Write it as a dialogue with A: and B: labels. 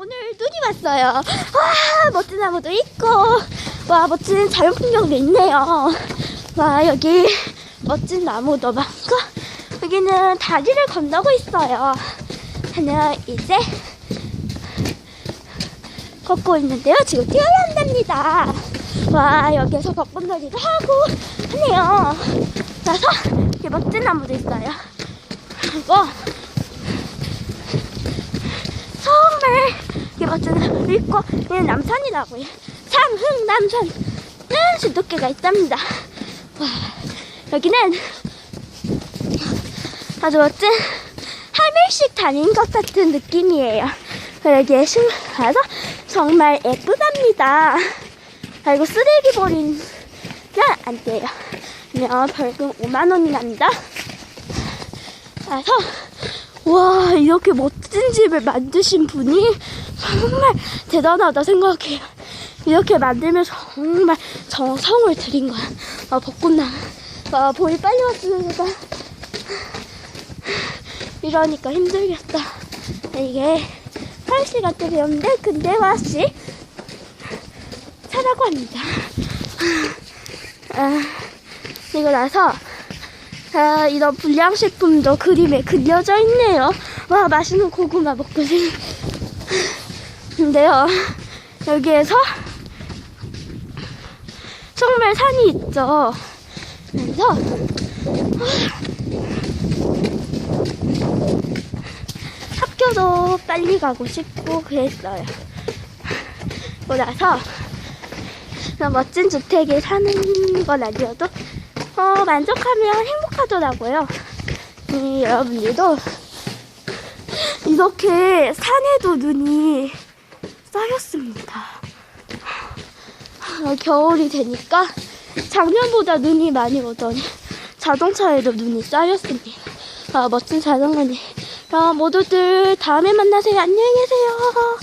A: 오늘 눈이 왔어요. 와, 멋진 나무도 있고, 와, 멋진 자연 풍경도 있네요. 와, 여기 멋진 나무도 많고, 여기는 다리를 건너고 있어요. 하나, 이제, 걷고 있는데요. 지금 뛰어야 한답니다. 와, 여기서 벚꽃놀이도 하고 하네요. 그래서, 이렇게 멋진 나무도 있어요. 그리고, 정말 이게 멋진 있고 얘는 남산이라고요. 상흥 남산은 진돗개가 있답니다. 와 여기는 아주 멋진 하늘식 다닌 것 같은 느낌이에요. 여기에 신 가서 정말 예쁘답니다. 그리고 쓰레기 버리면 안 돼요. 그러면 벌금 5만 원이 납니다. 그래서 와 이렇게 멋진 집을 만드신 분이 정말 대단하다 생각해요. 이렇게 만들면 정말 정성을 들인 거야. 아 벚꽃나무. 아 볼이 빨리 왔으니까 이러니까 힘들겠다. 이게 1시간 때 배웠는데 근데 와씨 차라고 합니다. 아, 그리고 나서 아, 이런 불량식품도 그림에 그려져 있네요. 와, 맛있는 고구마 먹고 싶. 근데요, 여기에서 정말 산이 있죠. 그래서 학교도 빨리 가고 싶고 그랬어요. 그런 멋진 주택에 사는 건 아니어도 어, 만족하면 행복하더라고요. 네, 여러분들도 이렇게 산에도 눈이 쌓였습니다. 어, 겨울이 되니까 작년보다 눈이 많이 오더니 자동차에도 눈이 쌓였습니다. 아, 멋진 자전거니. 자, 모두들 다음에 만나세요. 안녕히 계세요.